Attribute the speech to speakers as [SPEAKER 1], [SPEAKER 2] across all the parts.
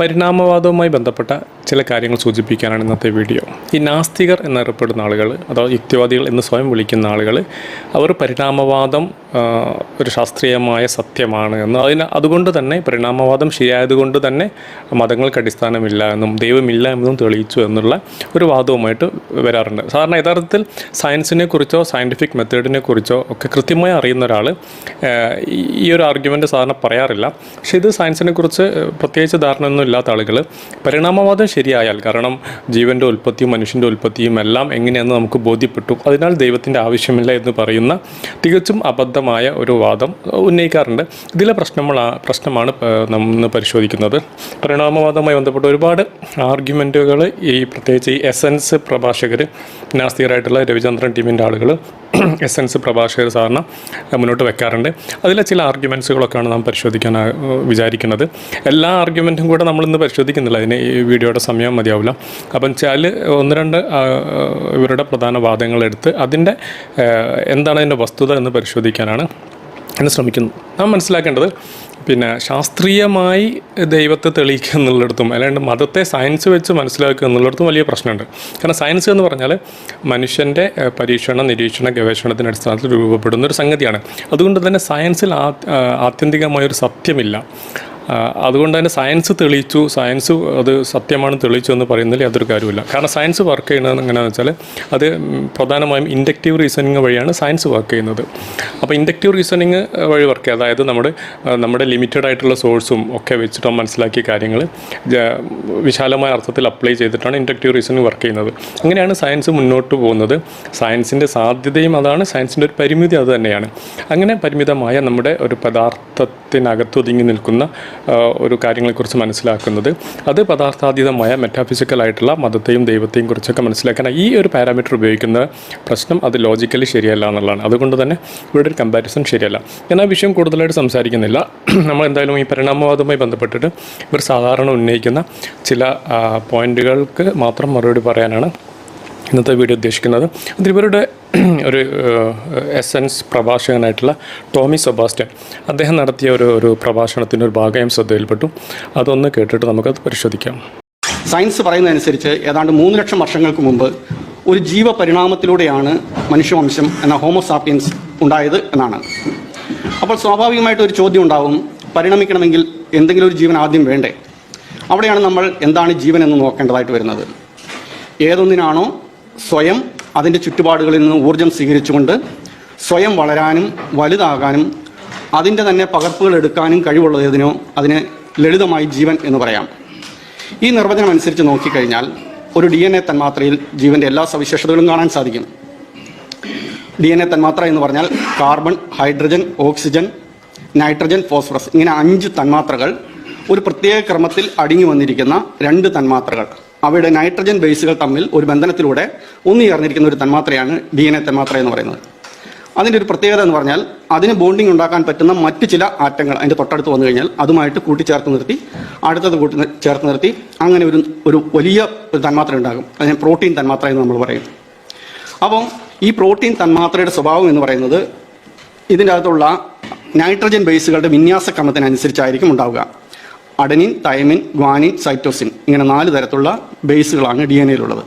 [SPEAKER 1] പരിണാമവാദവുമായി ബന്ധപ്പെട്ട ചില കാര്യങ്ങൾ സൂചിപ്പിക്കാനാണ് ഇന്നത്തെ വീഡിയോ. ഈ നാസ്തികർ എന്നറിയപ്പെടുന്ന ആളുകൾ അഥവാ യുക്തിവാദികൾ എന്ന് സ്വയം വിളിക്കുന്ന ആളുകൾ അവർ പരിണാമവാദം ഒരു ശാസ്ത്രീയമായ സത്യമാണ് എന്ന്. അതിന് അതുകൊണ്ട് തന്നെ പരിണാമവാദം ശരിയായതുകൊണ്ട് തന്നെ മതങ്ങൾക്ക് അടിസ്ഥാനമില്ല എന്നും ദൈവമില്ല എന്നും തെളിയിച്ചു എന്നുള്ള ഒരു വാദവുമായിട്ട് വരാറുണ്ട്. സാധാരണ യഥാർത്ഥത്തിൽ സയൻസിനെ കുറിച്ചോ സയന്റിഫിക് മെത്തേഡിനെ കുറിച്ചോ ഒക്കെ കൃത്യമായി അറിയുന്ന ഒരാൾ ഈ ഒരു ആർഗ്യുമെന്റ് സാധാരണ പറയാറില്ല. പക്ഷേ ഇത് സയൻസിനെ കുറിച്ച് പ്രത്യേകിച്ച് ധാരണയൊന്നും ഇല്ലാത്ത ആളുകൾ പരിണാമവാദം ശരിയായാൽ കാരണം ജീവന്റെ ഉൽപ്പത്തിയും മനുഷ്യന്റെ ഉൽപ്പത്തിയും എല്ലാം എങ്ങനെയെന്ന് നമുക്ക് ബോധ്യപ്പെട്ടു. അതിനാൽ ദൈവത്തിന്റെ ആവശ്യമില്ല എന്ന് പറയുന്ന തികച്ചും അബദ്ധമായ ഒരു വാദം ഉന്നയിക്കാറുണ്ട്. ഇതിലെ പ്രശ്നങ്ങൾ പ്രശ്നമാണ് നമ്മൾ പരിശോധിക്കുന്നത്. പരിണാമവാദവുമായി ബന്ധപ്പെട്ട ഒരുപാട് ആർഗ്യുമെന്റുകൾ ഈ പ്രത്യേകിച്ച് ഈ എസൻസ് പ്രഭാഷകർ നാസ്തികരായിട്ടുള്ള രവിചന്ദ്രൻ ടീമിന്റെ ആളുകൾ എസൻസ് പ്രഭാഷകർ സാറിന് മുന്നോട്ട് വെക്കാറുണ്ട്. അതിലെ ചില ആർഗ്യുമെൻസുകളൊക്കെയാണ് നാം പരിശോധിക്കാൻ വിചാരിക്കുന്നത്. എല്ലാ ആർഗ്യുമെന്റും കൂടെ നമ്മളിന്ന് പരിശോധിക്കുന്നില്ല. അതിന് ഈ വീഡിയോയുടെ സമയം മതിയാവില്ല. അപ്പം ചില ഒന്ന് രണ്ട് ഇവരുടെ പ്രധാന വാദങ്ങളെടുത്ത് അതിന്റെ എന്താണ് അതിന്റെ വസ്തുത എന്ന് പരിശോധിക്കാനാണ് എന്ന് ശ്രമിക്കുന്നു. നാം മനസ്സിലാക്കേണ്ടത് പിന്നെ ശാസ്ത്രീയമായി ദൈവത്തെ തെളിയിക്കുക എന്നുള്ളിടത്തും അല്ലാണ്ട് മതത്തെ സയൻസ് വെച്ച് മനസ്സിലാക്കുക എന്നുള്ളിടത്തും വലിയ പ്രശ്നമുണ്ട്. കാരണം സയൻസ് എന്ന് പറഞ്ഞാൽ മനുഷ്യന്റെ പരീക്ഷണ നിരീക്ഷണ ഗവേഷണത്തിന്റെ അടിസ്ഥാനത്തിൽ രൂപപ്പെടുന്ന ഒരു സംഗതിയാണ്. അതുകൊണ്ട് തന്നെ സയൻസിൽ ആത്യന്തികമായൊരു സത്യമില്ല. അതുകൊണ്ട് തന്നെ സയൻസ് തെളിയിച്ചു. സയൻസ് അത് സത്യമാണ് തെളിയിച്ചു എന്ന് പറയുന്നതിൽ യാതൊരു കാര്യമില്ല കാരണം സയൻസ് വർക്ക് ചെയ്യുന്നത് എങ്ങനെയാണെന്ന് വെച്ചാൽ അത് പ്രധാനമായും ഇൻഡക്റ്റീവ് റീസണിങ് വഴിയാണ് സയൻസ് വർക്ക് ചെയ്യുന്നത്. അപ്പോൾ ഇൻഡക്റ്റീവ് റീസണിങ് വഴി വർക്ക് ചെയ്യുക അതായത് നമ്മുടെ നമ്മുടെ ലിമിറ്റഡ് ആയിട്ടുള്ള സോഴ്സും ഒക്കെ വെച്ചിട്ട് മനസ്സിലാക്കിയ കാര്യങ്ങൾ വിശാലമായ അർത്ഥത്തിൽ അപ്ലൈ ചെയ്തിട്ടാണ് ഇൻഡക്റ്റീവ് റീസണിങ് വർക്ക് ചെയ്യുന്നത്. അങ്ങനെയാണ് സയൻസ് മുന്നോട്ട് പോകുന്നത്. സയൻസിന്റെ സാധ്യതയും അതാണ് സയൻസിന്റെ ഒരു പരിമിതി അത് തന്നെയാണ്. അങ്ങനെ പരിമിതമായ നമ്മുടെ ഒരു പദാർത്ഥത്തിനകത്ത് ഒതുങ്ങി നിൽക്കുന്ന ഒരു കാര്യങ്ങളെക്കുറിച്ച് മനസ്സിലാക്കുന്നത്. അത് പദാർത്ഥാതീതമായ മെറ്റാഫിസിക്കലായിട്ടുള്ള മതത്തെയും ദൈവത്തെയും കുറിച്ചൊക്കെ മനസ്സിലാക്കാൻ ഈ ഒരു പാരാമീറ്റർ ഉപയോഗിക്കുന്ന പ്രശ്നം അത് ലോജിക്കലി ശരിയല്ല എന്നുള്ളതാണ്. അതുകൊണ്ട് തന്നെ ഇവിടെ ഒരു കമ്പാരിസൺ ശരിയല്ല. ഞാൻ ആ വിഷയം കൂടുതലായിട്ട് സംസാരിക്കുന്നില്ല. നമ്മൾ എന്തായാലും ഈ പരിണാമവാദവുമായി ബന്ധപ്പെട്ടിട്ട് ഇവർ സാധാരണ ഉന്നയിക്കുന്ന ചില പോയിന്റുകൾക്ക് മാത്രം മറുപടി പറയാനാണ് ഇന്നത്തെ വീഡിയോ ഉദ്ദേശിക്കുന്നത്. അത് ഇവരുടെ ഒരു എസൻസ് പ്രഭാഷകനായിട്ടുള്ള ടോമി സെബാസ്റ്റ്യൻ അദ്ദേഹം നടത്തിയ ഒരു ഒരു പ്രഭാഷണത്തിന്റെ ഒരു ഭാഗം ശ്രദ്ധയിൽപ്പെട്ടു. അതൊന്ന് കേട്ടിട്ട് നമുക്കത് പരിശോധിക്കാം.
[SPEAKER 2] സയൻസ് പറയുന്നതനുസരിച്ച് ഏതാണ്ട് മൂന്ന് ലക്ഷം വർഷങ്ങൾക്ക് മുമ്പ് ഒരു ജീവ പരിണാമത്തിലൂടെയാണ് മനുഷ്യവംശം എന്ന ഹോമോസാപ്പിയൻസ് ഉണ്ടായത് എന്നാണ്. അപ്പോൾ സ്വാഭാവികമായിട്ട് ഒരു ചോദ്യം ഉണ്ടാവും പരിണമിക്കണമെങ്കിൽ എന്തെങ്കിലും ഒരു ജീവൻ ആദ്യം വേണ്ടേ? അവിടെയാണ് നമ്മൾ എന്താണ് ജീവൻ എന്ന് നോക്കേണ്ടതായിട്ട് വരുന്നത്. ഏതൊന്നിനാണോ സ്വയം അതിന്റെ ചുറ്റുപാടുകളിൽ നിന്ന് ഊർജം സ്വീകരിച്ചുകൊണ്ട് സ്വയം വളരാനും വലുതാകാനും അതിന്റെ തന്നെ പകർപ്പുകൾ എടുക്കാനും കഴിവുള്ളതിനോ അതിനെ ലളിതമായി ജീവൻ എന്ന് പറയാം. ഈ നിർവചനം അനുസരിച്ച് നോക്കിക്കഴിഞ്ഞാൽ ഒരു ഡി എൻ എ തന്മാത്രയിൽ ജീവന്റെ എല്ലാ സവിശേഷതകളും കാണാൻ സാധിക്കും. ഡി എൻ എ തന്മാത്ര എന്ന് പറഞ്ഞാൽ carbon hydrogen oxygen nitrogen phosphorus ഇങ്ങനെ അഞ്ച് തന്മാത്രകൾ ഒരു പ്രത്യേക ക്രമത്തിൽ അടിഞ്ഞു വന്നിരിക്കുന്ന രണ്ട് തന്മാത്രകൾ. അവയുടെ നൈട്രജൻ ബേസുകൾ തമ്മിൽ ഒരു ബന്ധനത്തിലൂടെ ഒന്നു ചേർന്നിരിക്കുന്ന ഒരു തന്മാത്രയാണ് ഡി എൻ എ തന്മാത്ര എന്ന് പറയുന്നത്. അതിന്റെ ഒരു പ്രത്യേകത എന്ന് പറഞ്ഞാൽ അതിന് ബോണ്ടിങ് ഉണ്ടാക്കാൻ പറ്റുന്ന മറ്റ് ചില ആറ്റങ്ങൾ അതിന്റെ തൊട്ടടുത്ത് വന്നു കഴിഞ്ഞാൽ അതുമായിട്ട് കൂട്ടിച്ചേർത്ത് നിർത്തി അടുത്തത് കൂട്ടി ചേർത്ത് നിർത്തി അങ്ങനെ ഒരു ഒരു വലിയ ഒരു തന്മാത്ര ഉണ്ടാകും. അതിനെ പ്രോട്ടീൻ തന്മാത്ര എന്ന് നമ്മൾ പറയും. അപ്പം ഈ പ്രോട്ടീൻ തന്മാത്രയുടെ സ്വഭാവം എന്ന് പറയുന്നത് ഇതിന്റെ അകത്തുള്ള നൈട്രജൻ ബേസുകളുടെ വിന്യാസക്രമത്തിനനുസരിച്ചായിരിക്കും ഉണ്ടാവുക. അഡനിൻ തൈമിൻ ഗ്വാനിൻ സൈറ്റോസിൻ ഇങ്ങനെ നാല് തരത്തിലുള്ള ബേസുകളാണ് ഡി എൻ എയിലുള്ളത്.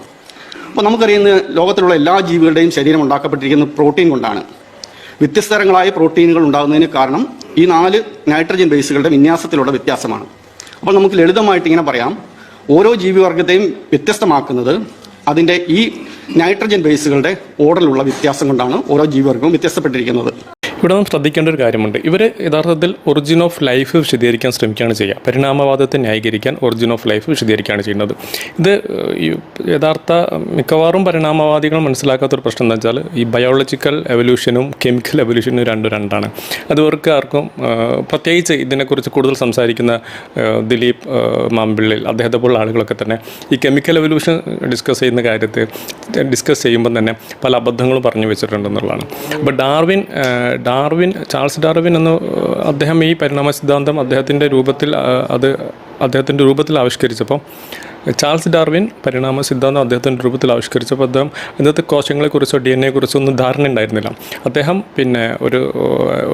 [SPEAKER 2] അപ്പോൾ നമുക്കറിയുന്ന ലോകത്തിലുള്ള എല്ലാ ജീവികളുടെയും ശരീരം ഉണ്ടാക്കപ്പെട്ടിരിക്കുന്നത് പ്രോട്ടീൻ കൊണ്ടാണ്. വ്യത്യസ്ത തരങ്ങളായ പ്രോട്ടീനുകൾ ഉണ്ടാകുന്നതിന് കാരണം ഈ നാല് നൈട്രജൻ ബേസുകളുടെ വിന്യാസത്തിലുള്ള വ്യത്യാസമാണ്. അപ്പോൾ നമുക്ക് ലളിതമായിട്ട് ഇങ്ങനെ പറയാം. ഓരോ ജീവിവർഗത്തെയും വ്യത്യസ്തമാക്കുന്നത് അതിന്റെ ഈ നൈട്രജൻ ബേസുകളുടെ ഓർഡറിലുള്ള വ്യത്യാസം കൊണ്ടാണ് ഓരോ ജീവിവർഗവും വ്യത്യസ്തപ്പെട്ടിരിക്കുന്നത്.
[SPEAKER 1] ഇവിടെ നാം ശ്രദ്ധിക്കേണ്ട ഒരു കാര്യമുണ്ട്. ഇവർ യഥാർത്ഥത്തിൽ ഒറിജിൻ ഓഫ് ലൈഫ് വിശദീകരിക്കാൻ ശ്രമിക്കുകയാണ് ചെയ്യുക. പരിണാമവാദത്തെ ന്യായീകരിക്കാൻ ഒറിജിൻ ഓഫ് ലൈഫ് വിശദീകരിക്കുകയാണ് ചെയ്യുന്നത്. ഇത് യഥാർത്ഥ മിക്കവാറും പരിണാമവാദികൾ മനസ്സിലാക്കാത്തൊരു പ്രശ്നം എന്താ വെച്ചാൽ ഈ ബയോളജിക്കൽ എവല്യൂഷനും കെമിക്കൽ എവല്യൂഷനും രണ്ടും രണ്ടാണ്. അത് ഇവർക്ക് ആർക്കും പ്രത്യേകിച്ച് ഇതിനെക്കുറിച്ച് കൂടുതൽ സംസാരിക്കുന്ന ദിലീപ് മാമ്പിള്ളിൽ അദ്ദേഹത്തെ പോലുള്ള ആളുകളൊക്കെ തന്നെ ഈ കെമിക്കൽ എവല്യൂഷൻ ഡിസ്കസ് ചെയ്യുന്ന കാര്യത്തിൽ ഡിസ്കസ് ചെയ്യുമ്പോൾ തന്നെ പല അബദ്ധങ്ങളും പറഞ്ഞു വെച്ചിട്ടുണ്ടെന്നുള്ളതാണ്. അപ്പോൾ ഡാർവിൻ ഡാർവിൻ ചാൾസ് ഡാർവിൻ എന്ന് അദ്ദേഹം ഈ പരിണാമ സിദ്ധാന്തം അദ്ദേഹത്തിന്റെ രൂപത്തിൽ അത് അദ്ദേഹത്തിന്റെ രൂപത്തിൽ ആവിഷ്കരിച്ചപ്പോൾ ചാൾസ് ഡാർവിൻ പരിണാമ സിദ്ധാന്തം അദ്ദേഹത്തിന്റെ രൂപത്തിൽ ആവിഷ്കരിച്ചപ്പോൾ അദ്ദേഹം ഇന്നത്തെ കോശങ്ങളെക്കുറിച്ചോ ഡി എൻ എക്കുറിച്ചോ ഒന്നും ധാരണ ഉണ്ടായിരുന്നില്ല. അദ്ദേഹം പിന്നെ ഒരു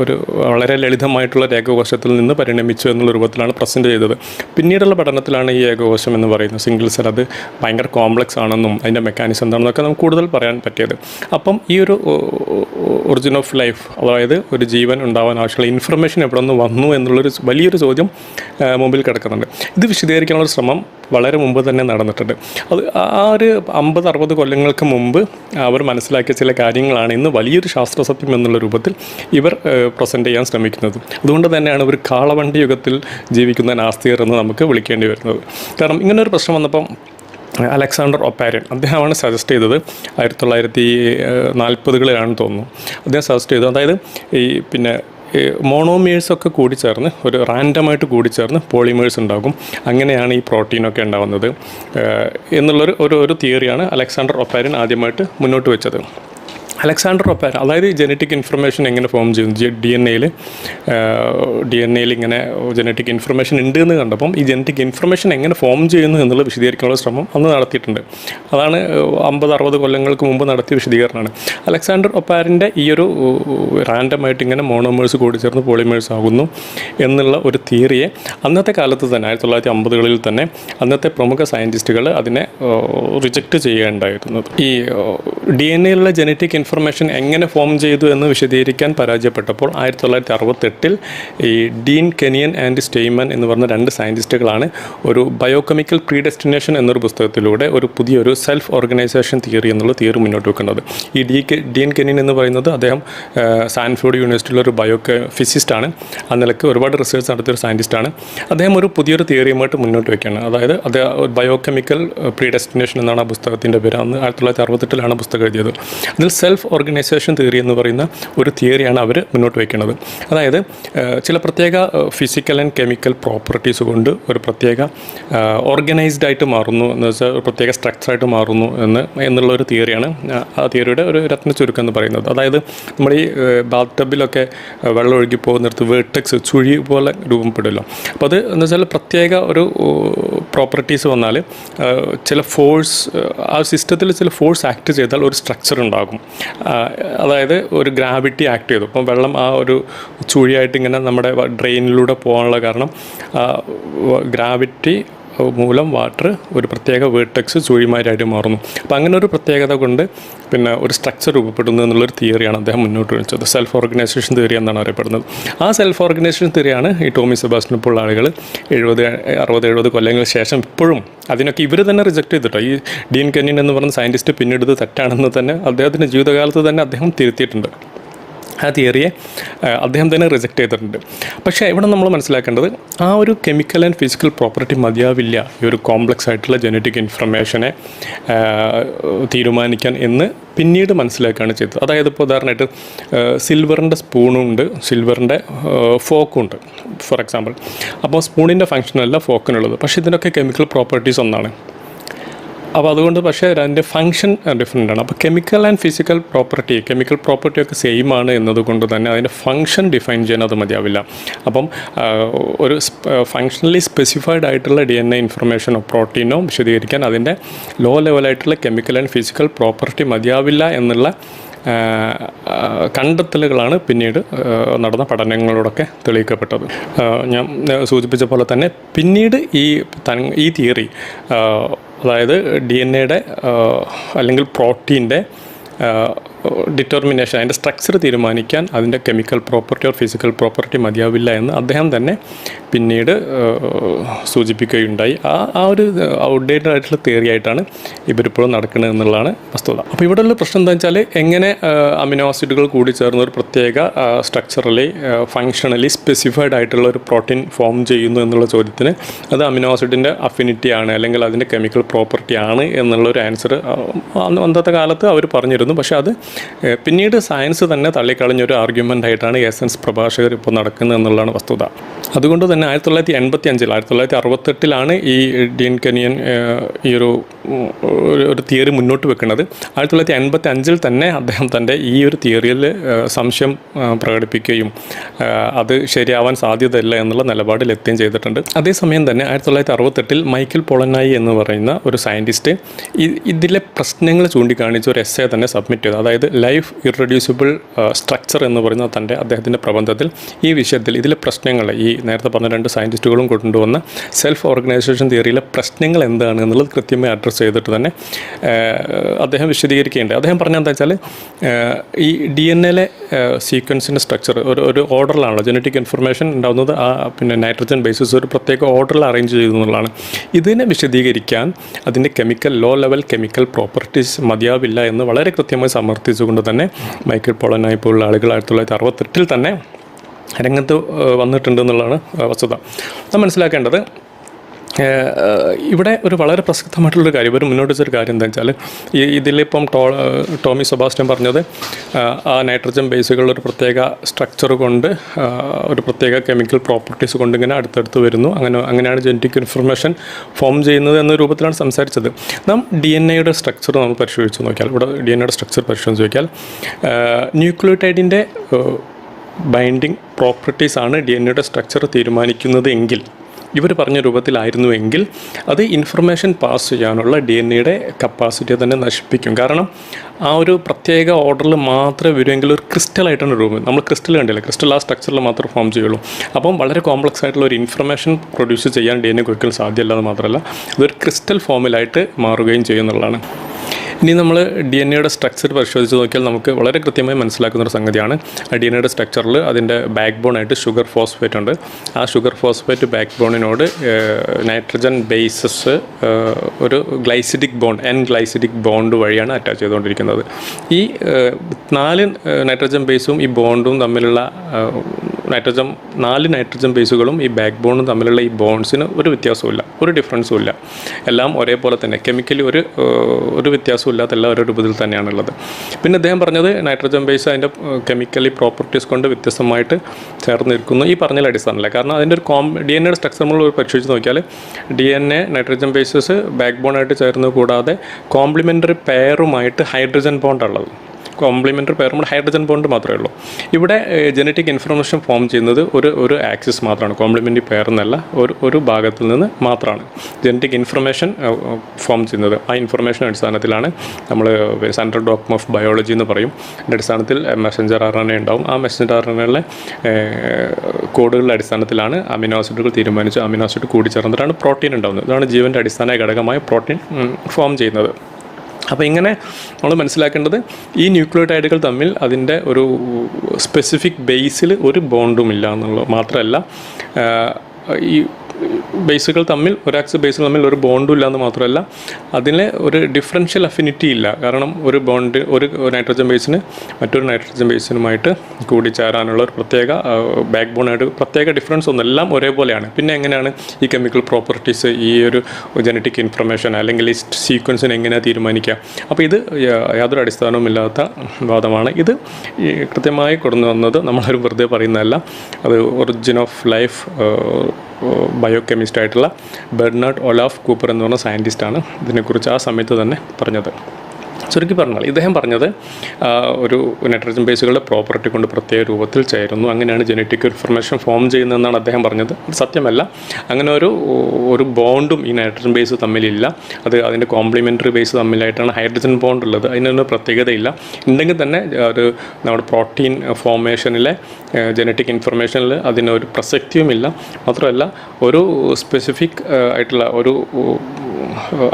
[SPEAKER 1] ഒരു വളരെ ലളിതമായിട്ടുള്ള ഏകകോശത്തിൽ നിന്ന് പരിണമിച്ചു എന്നുള്ള രൂപത്തിലാണ് പ്രസന്റ് ചെയ്തത്. പിന്നീടുള്ള പഠനത്തിലാണ് ഈ ഏകകോശം എന്ന് പറയുന്നത്. സിംഗിൾ സെൽ അത് ഭയങ്കര കോംപ്ലക്സ് ആണെന്നും അതിന്റെ മെക്കാനിസം എന്താണെന്നൊക്കെ നമുക്ക് കൂടുതൽ പറയാൻ പറ്റിയത്. അപ്പം ഈ ഒരു ഒറിജിൻ ഓഫ് ലൈഫ് അതായത് ഒരു ജീവൻ ഉണ്ടാവാൻ ആവശ്യമുള്ള ഇൻഫർമേഷൻ എവിടെ നിന്ന് വന്നു എന്നുള്ളൊരു വലിയൊരു ചോദ്യം മുമ്പിൽ കിടക്കുന്നുണ്ട്. ഇത് വിശദീകരിക്കാനുള്ള ശ്രമം വളരെ മുമ്പ് തന്നെ നടന്നിട്ടുണ്ട്. അത് ആ ഒരു അമ്പത് അറുപത് കൊല്ലങ്ങൾക്ക് മുമ്പ് അവർ മനസ്സിലാക്കിയ ചില കാര്യങ്ങളാണ് ഇന്ന് വലിയൊരു ശാസ്ത്ര സത്യം എന്നുള്ള രൂപത്തിൽ ഇവർ പ്രസന്റ് ചെയ്യാൻ ശ്രമിക്കുന്നത്. അതുകൊണ്ട് തന്നെയാണ് ഒരു കാളവണ്ടി യുഗത്തിൽ ജീവിക്കുന്ന നാസ്തികർ എന്ന് നമുക്ക് വിളിക്കേണ്ടി വരുന്നത്. കാരണം ഇങ്ങനൊരു പ്രശ്നം വന്നപ്പം അലക്സാണ്ടർ ഒപ്പാരൻ അദ്ദേഹമാണ് സജസ്റ്റ് ചെയ്തത് ആയിരത്തി തൊള്ളായിരത്തി നാൽപ്പതുകളിലാണെന്ന് തോന്നുന്നു. അദ്ദേഹം സജസ്റ്റ് ചെയ്തു. അതായത് ഈ പിന്നെ മോണോമേഴ്സ് ഒക്കെ കൂടി ചേർന്ന് ഒരു റാൻഡമായിട്ട് കൂടി ചേർന്ന് പോളിമേഴ്സ് ഉണ്ടാകും. അങ്ങനെയാണ് ഈ പ്രോട്ടീനൊക്കെ ഉണ്ടാകുന്നത് എന്നുള്ളൊരു ഒരു ഒരു തിയറിയാണ് അലക്സാണ്ടർ ഒപ്പാരിൻ ആദ്യമായിട്ട് മുന്നോട്ട് വെച്ചത്. അലക്സാണ്ടർ ഒപ്പാര അതായത് ജനറ്റിക് ഇൻഫർമേഷൻ എങ്ങനെ ഫോം ചെയ്യുന്നു ഡി എൻ എയിൽ ഡി എൻ എയിൽ ഇങ്ങനെ ജനറ്റിക് ഇൻഫർമേഷൻ ഉണ്ട് എന്ന് കണ്ടപ്പം ഈ ജനറ്റിക് ഇൻഫർമേഷൻ എങ്ങനെ ഫോം ചെയ്യുന്നു എന്നുള്ള വിശദീകരിക്കാനുള്ള ശ്രമം അന്ന് നടത്തിയിട്ടുണ്ട്. അതാണ് അമ്പത് അറുപത് കൊല്ലങ്ങൾക്ക് മുമ്പ് നടത്തിയ വിശദീകരണമാണ്. അലക്സാണ്ടർ ഒപ്പാരിന്റെ ഈ ഒരു റാൻഡമായിട്ട് ഇങ്ങനെ മോണോമേഴ്സ് കൂടി ചേർന്ന് പോളിമേഴ്സ് ആകുന്നു എന്നുള്ള ഒരു തിയറിയെ അന്നത്തെ കാലത്ത് തന്നെ ആയിരത്തി തൊള്ളായിരത്തി അമ്പതുകളിൽ തന്നെ അന്നത്തെ പ്രമുഖ സയന്റിസ്റ്റുകൾ അതിനെ റിജക്റ്റ് ചെയ്യുകയുണ്ടായിരുന്നത് ഈ ഡി എൻ എയിലുള്ള ജനറ്റിക് ഇൻഫർമേഷൻ എങ്ങനെ ഫോം ചെയ്തു എന്ന് വിശദീകരിക്കാൻ പരാജയപ്പെട്ടപ്പോൾ ആയിരത്തി തൊള്ളായിരത്തി അറുപത്തെട്ടിൽ ഈ ഡീൻ കെനിയൻ ആൻഡ് സ്റ്റെയ്മൻ എന്ന് പറഞ്ഞ രണ്ട് സയന്റിസ്റ്റുകളാണ് ഒരു ബയോകെമിക്കൽ പ്രീഡെസ്റ്റിനേഷൻ എന്നൊരു പുസ്തകത്തിലൂടെ ഒരു പുതിയൊരു സെൽഫ് ഓർഗനൈസേഷൻ തിയറി എന്നുള്ള തിയറി മുന്നോട്ട് വെക്കുന്നത്. ഈ ഡി കെ ഡീൻ കെനിയൻ എന്ന് പറയുന്നത് അദ്ദേഹം സാൻഫോർഡ് യൂണിവേഴ്സിറ്റിയിലെ ഒരു ബയോ ഫിസിസ്റ്റാണ് ആ നിലയ്ക്ക് ഒരുപാട് റിസർച്ച് നടത്തിയൊരു സയന്റിസ്റ്റാണ് അദ്ദേഹം ഒരു പുതിയൊരു തിയറിയുമായിട്ട് മുന്നോട്ട് വയ്ക്കുകയാണ് അതായത് അത് ബയോകെമിക്കൽ പ്രീഡെസ്റ്റിനേഷൻ എന്നാണ് ആ പുസ്തകത്തിന്റെ പേര്. അന്ന് ആയിരത്തി തൊള്ളായിരത്തി അറുപത്തെട്ടിലാണ് പുസ്തകം എഴുതിയത്. അതിൽ സെൽഫ് ഓർഗനൈസേഷൻ തിയറി എന്ന് പറയുന്ന ഒരു തിയറിയാണ് അവർ മുന്നോട്ട് വയ്ക്കുന്നത് അതായത് ചില പ്രത്യേക ഫിസിക്കൽ ആൻഡ് കെമിക്കൽ പ്രോപ്പർട്ടീസ് കൊണ്ട് ഒരു പ്രത്യേക ഓർഗനൈസ്ഡ് ആയിട്ട് മാറുന്നു എന്ന് വെച്ചാൽ ഒരു പ്രത്യേക സ്ട്രക്ചറായിട്ട് മാറുന്നു എന്ന് എന്നുള്ള ഒരു തിയറിയാണ് ആ- ആ തിയറിയുടെ ഒരു രത്ന ചുരുക്കം എന്ന് പറയുന്നത്. അതായത് നമ്മൾ ഈ ബാത്ത് ടബിലൊക്കെ വെള്ളം ഒഴുകി പോകുന്നിടത്ത് വേർട്ടെക്സ് ചുഴി പോലെ രൂപപ്പെടുമല്ലോ. അപ്പോൾ അത് എന്ന് വെച്ചാൽ പ്രത്യേക ഒരു പ്രോപ്പർട്ടീസ് വന്നാൽ ചില ഫോഴ്സ് ആ സിസ്റ്റത്തിൽ ചില ഫോഴ്സ് ആക്ട് ചെയ്താൽ ഒരു സ്ട്രക്ചർ ഉണ്ടാകും. അതായത് ഒരു ഗ്രാവിറ്റി ആക്ട് ചെയ്തു. അപ്പം വെള്ളം ആ ഒരു ചുഴിയായിട്ട് ഇങ്ങനെ നമ്മുടെ ഡ്രെയിനിലൂടെ പോകാനുള്ള കാരണം ഗ്രാവിറ്റി മൂലം വാട്ടർ ഒരു പ്രത്യേക വേർട്ടെക്സ് ചുഴിമാരായിട്ട് മാറുന്നു. അപ്പോൾ അങ്ങനെ ഒരു പ്രത്യേകത കൊണ്ട് പിന്നെ ഒരു സ്ട്രക്ചർ രൂപപ്പെടുന്നു എന്നുള്ളൊരു തിയറിയാണ് അദ്ദേഹം മുന്നോട്ട് വെച്ചത്. സെൽഫ് ഓർഗനൈസേഷൻ തിയറി എന്നാണ് അറിയപ്പെടുന്നത്. ആ സെൽഫ് ഓർഗനൈസേഷൻ തിയറിയാണ് ഈ ടോമി സെബാസ്റ്റിനെ പോലുള്ള ആളുകൾ എഴുപത് അറുപത് എഴുപത് കൊല്ലങ്ങൾക്ക് ശേഷം ഇപ്പോഴും അതിനൊക്കെ ഇവർ തന്നെ റിജക്ട് ചെയ്തിട്ടോ? ഈ ഡീൻ കെന്നിൻ എന്ന് പറഞ്ഞ സയന്റിസ്റ്റ് പിന്നീട് തെറ്റാണെന്ന് തന്നെ അദ്ദേഹത്തിന്റെ ജീവിതകാലത്ത് തന്നെ അദ്ദേഹം തിരുത്തിയിട്ടുണ്ട്. ആ തിയറിയെ അദ്ദേഹം തന്നെ റിജക്റ്റ് ചെയ്തിട്ടുണ്ട്. പക്ഷേ ഇവിടെ നമ്മൾ മനസ്സിലാക്കേണ്ടത് ആ ഒരു കെമിക്കൽ ആൻഡ് ഫിസിക്കൽ പ്രോപ്പർട്ടി മതിയാവില്ല ഈ ഒരു കോംപ്ലക്സ് ആയിട്ടുള്ള ജനറ്റിക് ഇൻഫർമേഷനെ തീരുമാനിക്കാൻ എന്ന് പിന്നീട് മനസ്സിലാക്കുകയാണ് ചെയ്തത്. അതായത് ഇപ്പോൾ ഉദാഹരണമായിട്ട് സിൽവറിന്റെ സ്പൂണുണ്ട് സിൽവറിന്റെ ഫോക്കും ഉണ്ട് ഫോർ എക്സാമ്പിൾ അപ്പോൾ സ്പൂണിന്റെ ഫങ്ഷനല്ല ഫോക്കിനുള്ളത് പക്ഷേ ഇതിനൊക്കെ കെമിക്കൽ പ്രോപ്പർട്ടീസ് ഒന്നാണ്. അപ്പോൾ അതുകൊണ്ട് പക്ഷേ അതിന്റെ ഫങ്ഷൻ ഡിഫറെന്റ് ആണ്. അപ്പോൾ chemical and physical property chemical property ഒക്കെ സെയിം ആണ് എന്നതുകൊണ്ട് തന്നെ അതിന്റെ ഫങ്ഷൻ ഡിഫൈൻ ചെയ്യാൻ അത് മതിയാവില്ല. അപ്പം ഒരു ഫങ്ഷണലി സ്പെസിഫൈഡ് ആയിട്ടുള്ള ഡി എൻ എ ഇൻഫർമേഷനോ പ്രോട്ടീനോ വിശദീകരിക്കാൻ അതിന്റെ ലോ ലെവലായിട്ടുള്ള കെമിക്കൽ ആൻഡ് ഫിസിക്കൽ പ്രോപ്പർട്ടി മതിയാവില്ല എന്നുള്ള കണ്ടെത്തലുകളാണ് പിന്നീട് നടന്ന പഠനങ്ങളോടൊക്കെ തെളിയിക്കപ്പെട്ടത്. ഞാൻ സൂചിപ്പിച്ച പോലെ തന്നെ പിന്നീട് ഈ ഈ തിയറി അതായത് ഡി എൻ എയുടെ അല്ലെങ്കിൽ പ്രോട്ടീന്റെ ഡിറ്റർമിനേഷൻ അതിന്റെ സ്ട്രക്ചർ തീരുമാനിക്കാൻ അതിന്റെ chemical property or physical property മതിയാവില്ല എന്ന് അദ്ദേഹം തന്നെ പിന്നീട് സൂചിപ്പിക്കുകയുണ്ടായി. ആ ആ ഒരു ഔട്ട്ഡേറ്റഡ് ആയിട്ടുള്ള തിയറി ആയിട്ടാണ് ഇവരിപ്പോഴും നടക്കുന്നത് എന്നുള്ളതാണ് വസ്തുത. അപ്പോൾ ഇവിടെയുള്ള പ്രശ്നം എന്താ വെച്ചാൽ എങ്ങനെ അമിനോ ആസിഡുകൾ കൂടി ചേർന്ന ഒരു പ്രത്യേക സ്ട്രക്ചറലി ഫങ്ഷണലി സ്പെസിഫൈഡ് ആയിട്ടുള്ള ഒരു പ്രോട്ടീൻ ഫോം ചെയ്യുന്നു എന്നുള്ള ചോദ്യത്തിന് അത് അമിനോ ആസിഡിന്റെ അഫിനിറ്റി ആണ് അല്ലെങ്കിൽ അതിന്റെ കെമിക്കൽ പ്രോപ്പർട്ടി ആണ് എന്നുള്ള ഒരു ആൻസർ അന്ന് അന്നത്തെ കാലത്ത് അവർ പറഞ്ഞിരുന്നു. പക്ഷേ അത് പിന്നീട് സയൻസ് തന്നെ തള്ളിക്കളഞ്ഞൊരു ആർഗ്യുമെന്റ് ആയിട്ടാണ് എസൻസ് പ്രഭാഷകർ ഇപ്പോൾ നടക്കുന്നത് എന്നുള്ളതാണ് വസ്തുത. അതുകൊണ്ട് തന്നെ ആയിരത്തി തൊള്ളായിരത്തി എൺപത്തി അഞ്ചിൽ ആയിരത്തി തൊള്ളായിരത്തി അറുപത്തെട്ടിലാണ് ഈ ഡീൻ കനിയൻ ഈ ഒരു ഒരു തിയറി മുന്നോട്ട് വെക്കുന്നത്. ആയിരത്തി തൊള്ളായിരത്തി എൺപത്തി അഞ്ചിൽ തന്നെ അദ്ദേഹം തന്റെ ഈ ഒരു തിയറിയിൽ സംശയം പ്രകടിപ്പിക്കുകയും അത് ശരിയാവാൻ സാധ്യതയില്ല എന്നുള്ള നിലപാടിൽ എത്തുകയും ചെയ്തിട്ടുണ്ട്. അതേസമയം തന്നെ ആയിരത്തി തൊള്ളായിരത്തി അറുപത്തെട്ടിൽ മൈക്കിൾ പൊളനായി എന്ന് പറയുന്ന ഒരു സയന്റിസ്റ്റ് ഇതിലെ പ്രശ്നങ്ങൾ ചൂണ്ടിക്കാണിച്ച് ഒരു എസ്സേ തന്നെ സബ്മിറ്റ് ചെയ്തു. അതായത് ലൈഫ് ഇറഡ്യൂസിബിൾ സ്ട്രക്ചർ എന്ന് പറയുന്ന തന്റെ അദ്ദേഹത്തിന്റെ പ്രബന്ധത്തിൽ ഈ വിഷയത്തിൽ ഇതിലെ പ്രശ്നങ്ങൾ ഈ നേരത്തെ പറഞ്ഞ രണ്ട് സയന്റിസ്റ്റുകളും കൊണ്ടുവന്ന സെൽഫ് ഓർഗനൈസേഷൻ തിയറിയിലെ പ്രശ്നങ്ങൾ എന്താണ് എന്നുള്ളത് കൃത്യമായി അഡ്രസ്സ് ചെയ്തിട്ട് തന്നെ അദ്ദേഹം വിശദീകരിക്കേണ്ടത് അദ്ദേഹം പറഞ്ഞ എന്താ വെച്ചാൽ ഈ ഡി എൻ എയിലെ സീക്വൻസിന്റെ സ്ട്രക്ചർ ഒരു ഒരു ഓർഡറിലാണല്ലോ ജനറ്റിക് ഇൻഫർമേഷൻ ഉണ്ടാകുന്നത് ആ പിന്നെ നൈട്രജൻ ബേസിസ് ഒരു പ്രത്യേക ഓർഡറിൽ അറേഞ്ച് ചെയ്തു എന്നുള്ളതാണ്. ഇതിനെ വിശദീകരിക്കാൻ അതിന്റെ chemical low level chemical properties മതിയാവില്ല എന്ന് വളരെ കൃത്യമായി സമർത്ഥിച്ചുകൊണ്ട് തന്നെ മൈക്കിൾ പോളനായി പോലുള്ള ആളുകൾ ആയിരത്തി തൊള്ളായിരത്തി അറുപത്തെട്ടിൽ തന്നെ രംഗത്ത് വന്നിട്ടുണ്ടെന്നുള്ളതാണ് വസ്തുത. നാം മനസ്സിലാക്കേണ്ടത് ഇവിടെ ഒരു വളരെ പ്രസക്തമായിട്ടുള്ളൊരു കാര്യം ഒരു മുന്നോട്ട് വെച്ചൊരു കാര്യം എന്താ വെച്ചാൽ ഈ ഇതിലിപ്പം ടോ ടോമി സെബാസ്റ്റ്യൻ പറഞ്ഞത് ആ നൈട്രജൻ ബേസുകൾ ഒരു പ്രത്യേക സ്ട്രക്ചർ കൊണ്ട് ഒരു പ്രത്യേക കെമിക്കൽ പ്രോപ്പർട്ടീസ് കൊണ്ട് ഇങ്ങനെ അടുത്തടുത്ത് വരുന്നു. അങ്ങനെ അങ്ങനെയാണ് ജനറ്റിക് ഇൻഫർമേഷൻ ഫോം ചെയ്യുന്നത് എന്ന രൂപത്തിലാണ് സംസാരിച്ചത്. നാം ഡി എൻ എയുടെ സ്ട്രക്ചർ നമ്മൾ പരിശോധിച്ച് നോക്കിയാൽ ഇവിടെ ഡി എൻ എയുടെ സ്ട്രക്ചർ പരിശോധിച്ച് നോക്കിയാൽ ന്യൂക്ലിയോടൈഡിന്റെ ബൈൻഡിങ് പ്രോപ്പർട്ടീസാണ് ഡി എൻ എയുടെ സ്ട്രക്ചർ തീരുമാനിക്കുന്നത് എങ്കിൽ ഇവർ പറഞ്ഞ രൂപത്തിലായിരുന്നുവെങ്കിൽ അത് ഇൻഫർമേഷൻ പാസ് ചെയ്യാനുള്ള ഡി എൻ എയുടെ കപ്പാസിറ്റിയെ തന്നെ നശിപ്പിക്കും. കാരണം ആ ഒരു പ്രത്യേക ഓർഡറിൽ മാത്രമേ വരുമെങ്കിൽ ഒരു ക്രിസ്റ്റലായിട്ടാണ് രൂപം നമ്മൾ ക്രിസ്റ്റൽ കണ്ടില്ല? ക്രിസ്റ്റൽ ആ സ്ട്രക്ചറിൽ മാത്രമേ ഫോം ചെയ്യുള്ളൂ. അപ്പം വളരെ കോംപ്ലക്സ് ആയിട്ടുള്ള ഒരു ഇൻഫർമേഷൻ പ്രൊഡ്യൂസ് ചെയ്യാൻ ഡി എൻ എ ഒരിക്കലും സാധ്യമല്ലാതെ മാത്രമല്ല ഇതൊരു ക്രിസ്റ്റൽ ഫോമിലായിട്ട് മാറുകയും ചെയ്യുന്നുള്ളതാണ്. ഇനി നമ്മൾ ഡി എൻ എയുടെ സ്ട്രക്ചർ പരിശോധിച്ച് നോക്കിയാൽ നമുക്ക് വളരെ കൃത്യമായി മനസ്സിലാക്കുന്ന ഒരു സംഗതിയാണ്. ഡി എൻ എയുടെ സ്ട്രക്ചറിൽ അതിന്റെ ബാക്ക് ബോൺ ആയിട്ട് ഷുഗർ ഫോസ്ഫേറ്റ് ഉണ്ട്. ആ ഷുഗർ ഫോസ്ഫേറ്റ് ബാക്ക് ബോണിനോട് നൈട്രജൻ ബേസസ് ഒരു glycosidic bond N glycosidic bond വഴിയാണ് അറ്റാച്ച് ചെയ്തുകൊണ്ടിരിക്കുന്നത്. ഈ നാല് നൈട്രജൻ ബേസും ഈ ബോണ്ടും തമ്മിലുള്ള നൈട്രജൻ നാല് നൈട്രജൻ ബേസുകളും ഈ ബാക്ക് ബോണും തമ്മിലുള്ള ഈ ബോൺസിന് ഒരു വ്യത്യാസവും ഒരു ഡിഫറൻസും ഇല്ല എല്ലാം ഒരേപോലെ തന്നെ കെമിക്കലി ഒരു ഒരു വ്യത്യാസവും ഇല്ലാത്ത എല്ലാ ഒരു രൂപത്തിൽ തന്നെയാണുള്ളത്. പിന്നെ അദ്ദേഹം പറഞ്ഞത് നൈട്രജൻ ബേസ് അതിന്റെ കെമിക്കലി പ്രോപ്പർട്ടീസ് കൊണ്ട് വ്യത്യസ്തമായിട്ട് ചേർന്നിരിക്കുന്നു ഈ പറഞ്ഞ അടിസ്ഥാനമല്ല. കാരണം അതിന്റെ ഒരു കോം ഡി എൻ എയുടെ സ്ട്രക്ചർ നമ്മൾ പരിശോധിച്ച് നോക്കിയാൽ D N A nitrogen bases back ബോണായിട്ട് ചേർന്ന് കൂടാതെ കോംപ്ലിമെന്ററി പെയറുമായിട്ട് ഹൈഡ്രജൻ ബോണ്ടാണുള്ളത് കോംപ്ലിമെന്ററി പെയർ നമ്മുടെ ഹൈഡ്രജൻ ബോണ്ട് മാത്രമേ ഉള്ളൂ. ഇവിടെ ജനറ്റിക് ഇൻഫർമേഷൻ ഫോം ചെയ്യുന്നത് ഒരു ഒരു ആക്സിസ് മാത്രമാണ്. കോംപ്ലിമെന്ററി പെയർ എന്നല്ല ഒരു ഒരു ഭാഗത്തിൽ നിന്ന് മാത്രമാണ്. ജനറ്റിക് ഇൻഫർമേഷൻ ഫോം ചെയ്യുന്നത്. ആ ഇൻഫർമേഷൻ അടിസ്ഥാനത്തിലാണ് നമ്മൾ സെൻട്രൽ ഡോക്ടർ ഓഫ് ബയോളജി എന്ന് പറയും. അതിന്റെ അടിസ്ഥാനത്തിൽ മെസ്സഞ്ചർ ആർ എൻ എ ഉണ്ടാവും. ആ മെസ്സഞ്ചർ ആർ എൻ എയിലെ കോഡുകളുടെ അടിസ്ഥാനത്തിലാണ് അമിനോ ആസിഡുകൾ തീരുമാനിച്ച് അമിനോ ആസിഡ് കൂടിച്ചേർന്നിട്ടാണ് പ്രോട്ടീൻ ഉണ്ടാകുന്നത് ഇതാണ് ജീവന്റെ അടിസ്ഥാന ഘടകമായ പ്രോട്ടീൻ ഫോം ചെയ്യുന്നത്. അപ്പോൾ ഇങ്ങനെ നമ്മൾ മനസ്സിലാക്കേണ്ടത് ഈ ന്യൂക്ലിയോടൈഡുകൾ തമ്മിൽ അതിന്റെ ഒരു സ്പെസിഫിക് ബേസിൽ ഒരു ബോണ്ടും ഇല്ല എന്നുള്ളത് മാത്രമല്ല ഈ ബേസുകൾ തമ്മിൽ ഒരാക്സ് ബേസുകൾ തമ്മിൽ ഒരു ബോണ്ടും ഇല്ല എന്ന് മാത്രമല്ല അതിന് ഒരു ഡിഫറൻഷ്യൽ അഫിനിറ്റി ഇല്ല. കാരണം ഒരു ബോണ്ട് ഒരു നൈട്രജൻ ബേസിന് മറ്റൊരു നൈട്രജൻ ബേസിനുമായിട്ട് കൂടിച്ചേരാനുള്ള ഒരു പ്രത്യേക ബാക്ക് ബോണായിട്ട് പ്രത്യേക ഡിഫറൻസ് ഒന്നും എല്ലാം ഒരേപോലെയാണ്. പിന്നെ എങ്ങനെയാണ് ഈ കെമിക്കൽ പ്രോപ്പർട്ടീസ് ഈ ഒരു ജനറ്റിക് ഇൻഫർമേഷൻ അല്ലെങ്കിൽ ഈ സീക്വൻസിന് എങ്ങനെയാണ് തീരുമാനിക്കുക? അപ്പോൾ ഇത് യാതൊരു അടിസ്ഥാനവുമില്ലാത്ത വാദമാണ്. ഇത് കൃത്യമായി കൊണ്ടുവന്നത് നമ്മളൊരു വെറുതെ പറയുന്നതല്ല. അത് origin of life biochemist ആയിട്ടുള്ള ബെർണാർഡ് ഒലാഫ് കൂപ്പർ എന്ന് പറഞ്ഞ സയന്റിസ്റ്റാണ് ഇതിനെക്കുറിച്ച് ആ സമയത്ത് തന്നെ പറഞ്ഞത്. ചുരുക്കി പറഞ്ഞാൽ ഇദ്ദേഹം പറഞ്ഞത് ഒരു നൈട്രജൻ ബേസുകളുടെ പ്രോപ്പർട്ടി കൊണ്ട് പ്രത്യേക രൂപത്തിൽ ചേരുന്നു. അങ്ങനെയാണ് ജനറ്റിക് ഇൻഫർമേഷൻ ഫോം ചെയ്യുന്നതെന്നാണ് അദ്ദേഹം പറഞ്ഞത്. സത്യമല്ല. അങ്ങനെ ഒരു ഒരു ബോണ്ടും ഈ നൈട്രജൻ ബേസ് തമ്മിലില്ല. അത് അതിന്റെ കോംപ്ലിമെന്ററി ബേസ് തമ്മിലായിട്ടാണ് ഹൈഡ്രജൻ ബോണ്ട് ഉള്ളത്. അതിനൊന്നും പ്രത്യേകതയില്ല. ഉണ്ടെങ്കിൽ തന്നെ ഒരു നമ്മുടെ പ്രോട്ടീൻ ഫോർമേഷനിലെ ജനറ്റിക് ഇൻഫർമേഷനിൽ അതിനൊരു പ്രസക്തിയുമില്ല. മാത്രമല്ല ഒരു സ്പെസിഫിക് ആയിട്ടുള്ള ഒരു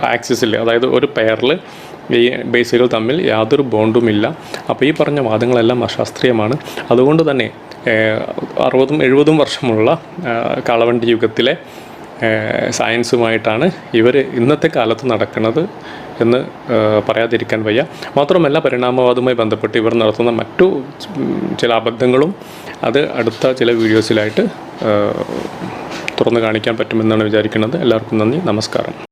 [SPEAKER 1] ആക്സിസിൽ അതായത് ഒരു പെയറിൽ ഈ ബേസുകൾ തമ്മിൽ യാതൊരു ബോണ്ടുമില്ല. അപ്പോൾ ഈ പറഞ്ഞ വാദങ്ങളെല്ലാം അശാസ്ത്രീയമാണ്. അതുകൊണ്ട് തന്നെ അറുപതും എഴുപതും വർഷമുള്ള കാളവണ്ടി യുഗത്തിലെ സയൻസുമായിട്ടാണ് ഇവർ ഇന്നത്തെ കാലത്ത് നടക്കുന്നത് എന്ന് പറയാതിരിക്കാൻ വയ്യ. മാത്രമല്ല പരിണാമവാദവുമായി ബന്ധപ്പെട്ട് ഇവർ നടത്തുന്ന മറ്റു ചില അബദ്ധങ്ങളും അത് അടുത്ത ചില വീഡിയോസിലായിട്ട് തുറന്ന് കാണിക്കാൻ പറ്റുമെന്നാണ് വിചാരിക്കുന്നത്. എല്ലാവർക്കും നന്ദി. നമസ്കാരം.